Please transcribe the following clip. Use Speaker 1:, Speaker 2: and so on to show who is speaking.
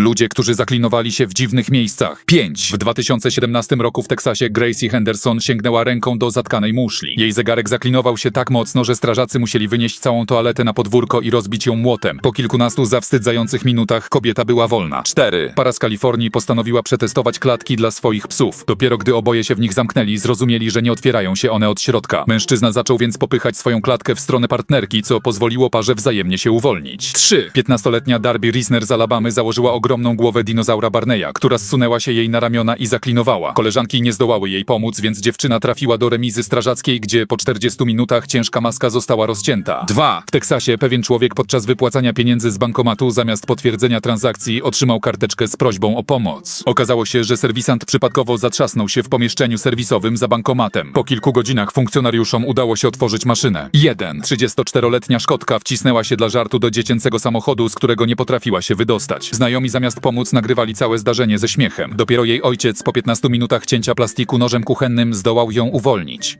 Speaker 1: Ludzie, którzy zaklinowali się w dziwnych miejscach. 5. W 2017 roku w Teksasie Gracie Henderson sięgnęła ręką do zatkanej muszli. Jej zegarek zaklinował się tak mocno, że strażacy musieli wynieść całą toaletę na podwórko i rozbić ją młotem. Po kilkunastu zawstydzających minutach kobieta była wolna. 4. Para z Kalifornii postanowiła przetestować klatki dla swoich psów. Dopiero gdy oboje się w nich zamknęli, zrozumieli, że nie otwierają się one od środka. Mężczyzna zaczął więc popychać swoją klatkę w stronę partnerki, co pozwoliło parze wzajemnie się uwolnić. 3. 15-letnia Darby Risner z Alabamy założyła ogromną głowę dinozaura Barneya, która zsunęła się jej na ramiona i zaklinowała. Koleżanki nie zdołały jej pomóc, więc dziewczyna trafiła do remizy strażackiej, gdzie po 40 minutach ciężka maska została rozcięta. 2. W Teksasie pewien człowiek podczas wypłacania pieniędzy z bankomatu zamiast potwierdzenia transakcji otrzymał karteczkę z prośbą o pomoc. Okazało się, że serwisant przypadkowo zatrzasnął się w pomieszczeniu serwisowym za bankomatem. Po kilku godzinach funkcjonariuszom udało się otworzyć maszynę. 1. 34-letnia Szkotka wcisnęła się dla żartu do dziecięcego samochodu, z którego nie potrafiła się wydostać. Znajomi zamiast pomóc nagrywali całe zdarzenie ze śmiechem. Dopiero jej ojciec po 15 minutach cięcia plastiku nożem kuchennym zdołał ją uwolnić.